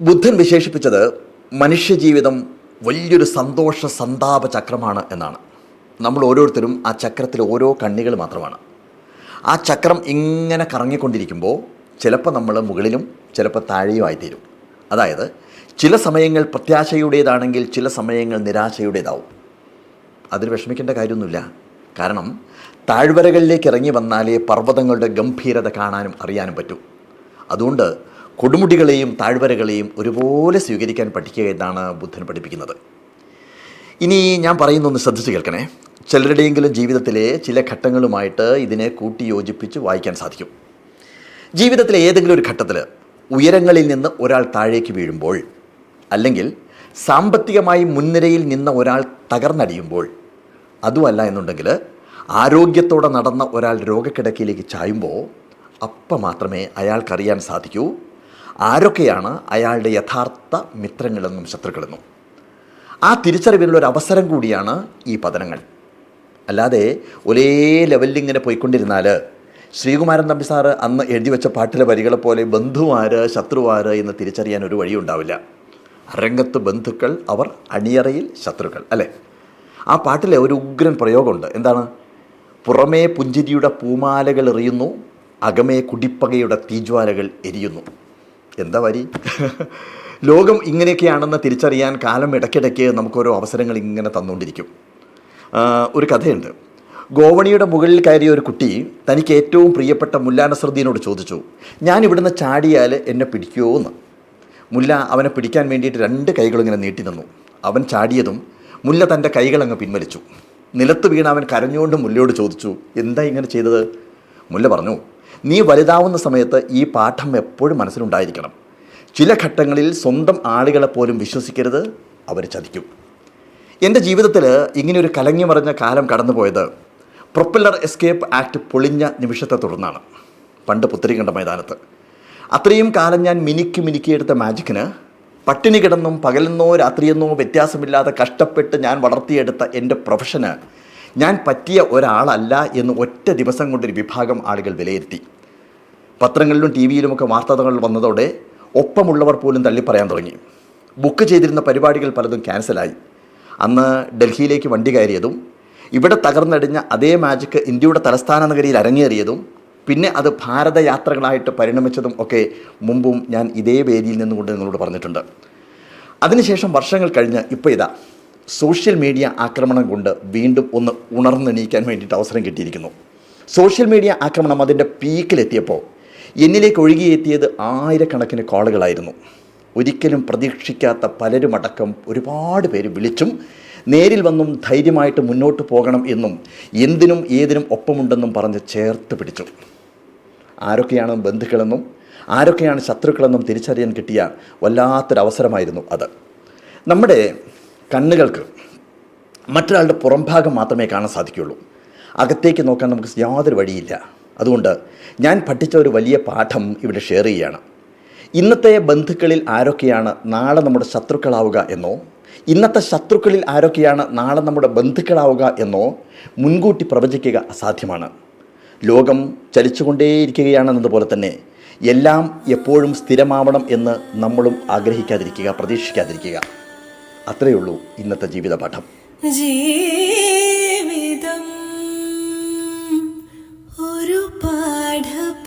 ബുദ്ധൻ വിശേഷിപ്പിച്ചത് മനുഷ്യജീവിതം വലിയൊരു സന്തോഷ സന്താപ ചക്രമാണ് എന്നാണ്. നമ്മൾ ഓരോരുത്തരും ആ ചക്രത്തിൽ ഓരോ കണ്ണികൾ മാത്രമാണ്. ആ ചക്രം ഇങ്ങനെ കറങ്ങിക്കൊണ്ടിരിക്കുമ്പോൾ ചിലപ്പോൾ നമ്മൾ മുകളിലും ചിലപ്പോൾ താഴെയുമായിത്തീരും അതായത് ചില സമയങ്ങൾ പ്രത്യാശയുടേതാണെങ്കിൽ ചില സമയങ്ങൾ നിരാശയുടേതാവും. അതിന് വിഷമിക്കേണ്ട കാര്യമൊന്നുമില്ല. കാരണം താഴ്വരകളിലേക്ക് ഇറങ്ങി വന്നാലേ പർവതങ്ങളുടെ ഗംഭീരത കാണാനും അറിയാനും പറ്റൂ. അതുകൊണ്ട് കൊടുമുടികളെയും താഴ്വരകളെയും ഒരുപോലെ സ്വീകരിക്കാൻ പഠിക്കുക എന്നാണ് ബുദ്ധൻ പഠിപ്പിക്കുന്നത്. ഇനി ഞാൻ പറയുന്നൊന്ന് ശ്രദ്ധിച്ച് കേൾക്കണേ. ചിലരുടെയെങ്കിലും ജീവിതത്തിലെ ചില ഘട്ടങ്ങളുമായിട്ട് ഇതിനെ കൂട്ടി യോജിപ്പിച്ച് വായിക്കാൻ സാധിക്കും. ജീവിതത്തിലെ ഏതെങ്കിലും ഒരു ഘട്ടത്തിൽ ഉയരങ്ങളിൽ നിന്ന് ഒരാൾ താഴേക്ക് വീഴുമ്പോൾ അല്ലെങ്കിൽ സാമ്പത്തികമായി മുൻനിരയിൽ നിന്ന ഒരാൾ തകർന്നടിയുമ്പോൾ അതുമല്ല എന്നുണ്ടെങ്കിൽ ആരോഗ്യത്തോടെ നടന്ന ഒരാൾ രോഗക്കിടക്കയിലേക്ക് ചായുമ്പോൾ അപ്പം മാത്രമേ അയാൾക്കറിയാൻ സാധിക്കൂ. ആരൊക്കെയാണ് അയാളുടെ യഥാർത്ഥ മിത്രങ്ങളെന്നും ശത്രുക്കളെന്നും. ആ തിരിച്ചറിവിനുള്ള ഒരു അവസരം കൂടിയാണ് ഈ പതനങ്ങൾ. അല്ലാതെ ഒരേ ലെവലിൽ ഇങ്ങനെ പോയിക്കൊണ്ടിരുന്നാൽ ശ്രീകുമാരൻ തമ്പി സാറ് അന്ന് എഴുതി വെച്ച പാട്ടിലെ വരികളെ പോലെ ബന്ധുവാര് ശത്രുവാര് എന്ന് തിരിച്ചറിയാൻ ഒരു വഴി ഉണ്ടാവില്ല. അരംഗത്ത് ബന്ധുക്കൾ അവർ അണിയറയിൽ ശത്രുക്കൾ അല്ലേ? ആ പാട്ടിലെ ഒരു ഉഗ്രൻ പ്രയോഗമുണ്ട്. എന്താണ്? പുറമേ പുഞ്ചിരിയുടെ പൂമാലകൾ എറിയുന്നു അകമേ കുടിപ്പകയുടെ തീജ്വാലകൾ എരിയുന്നു. എന്താ വരി? ലോകം ഇങ്ങനെയൊക്കെയാണെന്ന് തിരിച്ചറിയാൻ കാലം ഇടയ്ക്കിടയ്ക്ക് നമുക്കോരോ അവസരങ്ങൾ ഇങ്ങനെ തന്നുകൊണ്ടിരിക്കും. ഒരു കഥയുണ്ട്. ഗോവണിയുടെ മുകളിൽ കയറിയ ഒരു കുട്ടി തനിക്ക് ഏറ്റവും പ്രിയപ്പെട്ട മുല്ല ചോദിച്ചു ഞാൻ ഇവിടുന്ന് ചാടിയാൽ എന്നെ പിടിക്കുമോ എന്ന് മുല്ല അവനെ പിടിക്കാൻ വേണ്ടിയിട്ട് രണ്ട് കൈകളും ഇങ്ങനെ നീട്ടി നിന്നു. അവൻ ചാടിയതും മുല്ല തന്റെ കൈകളങ്ങ് പിൻവലിച്ചു. നിലത്ത് വീണ അവൻ കരഞ്ഞുകൊണ്ട് മുല്ലയോട് ചോദിച്ചു എന്താ ഇങ്ങനെ ചെയ്തത്? മുല്ല പറഞ്ഞു നീ വലുതാവുന്ന സമയത്ത് ഈ പാഠം എപ്പോഴും മനസ്സിലുണ്ടായിരിക്കണം. ചില ഘട്ടങ്ങളിൽ സ്വന്തം ആളുകളെ പോലും വിശ്വസിക്കരുത് അവർ ചതിക്കും. എന്റെ ജീവിതത്തിൽ ഇങ്ങനെയൊരു കലങ്ങി മറിഞ്ഞ കാലം കടന്നുപോയത് പ്രൊപ്പല്ലർ എസ്കേപ്പ് ആക്ട് പൊളിഞ്ഞ നിമിഷത്തെ തുടർന്നാണ്. പണ്ട് പുത്തരി കണ്ട മൈതാനത്ത്. അത്രയും കാലം ഞാൻ മിനിക്ക് മിനുക്കിയെടുത്ത മാജിക്കിന് പട്ടിണി കിടന്നും പകലെന്നോ രാത്രിയെന്നോ വ്യത്യാസമില്ലാതെ കഷ്ടപ്പെട്ട് ഞാൻ വളർത്തിയെടുത്ത എന്റെ പ്രൊഫഷന് ഞാൻ പറ്റിയ ഒരാളല്ല എന്ന് ഒറ്റ ദിവസം കൊണ്ടൊരു വിഭാഗം ആളുകൾ വിലയിരുത്തി. പത്രങ്ങളിലും ടി വിയിലുമൊക്കെ വാർത്തകൾ വന്നതോടെ ഒപ്പമുള്ളവർ പോലും തള്ളിപ്പറയാൻ തുടങ്ങി. ബുക്ക് ചെയ്തിരുന്ന പരിപാടികൾ പലതും ക്യാൻസലായി. അന്ന് ഡൽഹിയിലേക്ക് വണ്ടി കയറിയതും ഇവിടെ തകർന്നടിഞ്ഞ അതേ മാജിക്ക് ഇന്ത്യയുടെ തലസ്ഥാന നഗരിയിൽ അരങ്ങേറിയതും പിന്നെ അത് ഭാരതയാത്രകളായിട്ട് പരിണമിച്ചതും ഒക്കെ മുമ്പും ഞാൻ ഇതേ വേദിയിൽ നിന്നുകൊണ്ട് നിങ്ങളോട് പറഞ്ഞിട്ടുണ്ട്. അതിനുശേഷം വർഷങ്ങൾ കഴിഞ്ഞ് ഇപ്പോൾ ഇതാ. സോഷ്യൽ മീഡിയ ആക്രമണം കൊണ്ട് വീണ്ടും ഒന്ന് ഉണർന്നെണീക്കാൻ വേണ്ടിയിട്ട് അവസരം കിട്ടിയിരിക്കുന്നു. സോഷ്യൽ മീഡിയ ആക്രമണം അതിന്റെ പീക്കിലെത്തിയപ്പോൾ എന്നിലേക്ക് ഒഴുകിയെത്തിയത് ആയിരക്കണക്കിന് കോളുകളായിരുന്നു. ഒരിക്കലും പ്രതീക്ഷിക്കാത്ത പലരുമടക്കം ഒരുപാട് പേര് വിളിച്ചും നേരിൽ വന്നും ധൈര്യമായിട്ട് മുന്നോട്ട് പോകണം എന്നും എന്തിനും ഏതിനും ഒപ്പമുണ്ടെന്നും പറഞ്ഞ് ചേർത്ത് പിടിച്ചു. ആരൊക്കെയാണ് ബന്ധുക്കളെന്നും ആരൊക്കെയാണ് ശത്രുക്കളെന്നും തിരിച്ചറിയാൻ കിട്ടിയ വല്ലാത്തൊരവസരമായിരുന്നു അത്. നമ്മുടെ കണ്ണുകൾക്ക് മറ്റൊരാളുടെ പുറംഭാഗം മാത്രമേ കാണാൻ സാധിക്കുകയുള്ളൂ. അകത്തേക്ക് നോക്കാൻ നമുക്ക് യാതൊരു വഴിയില്ല. അതുകൊണ്ട് ഞാൻ പഠിച്ച ഒരു വലിയ പാഠം ഇവിടെ ഷെയർ ചെയ്യുകയാണ്. ഇന്നത്തെ ബന്ധുക്കളിൽ ആരൊക്കെയാണ് നാളെ നമ്മുടെ ശത്രുക്കളാവുക എന്നോ ഇന്നത്തെ ശത്രുക്കളിൽ ആരൊക്കെയാണ് നാളെ നമ്മുടെ ബന്ധുക്കളാവുക എന്നോ മുൻകൂട്ടി പ്രവചിക്കുക അസാധ്യമാണ്. ലോകം ചലിച്ചുകൊണ്ടേയിരിക്കുകയാണെന്നതുപോലെ തന്നെ എല്ലാം എപ്പോഴും സ്ഥിരമാവണം എന്ന് നമ്മളും ആഗ്രഹിക്കാതിരിക്കുക പ്രതീക്ഷിക്കാതിരിക്കുക. അത്രയേ ഉള്ളൂ ഇന്നത്തെ ജീവിത പാഠം ജീവിതം ഒരു പാഠപുസ്തകം.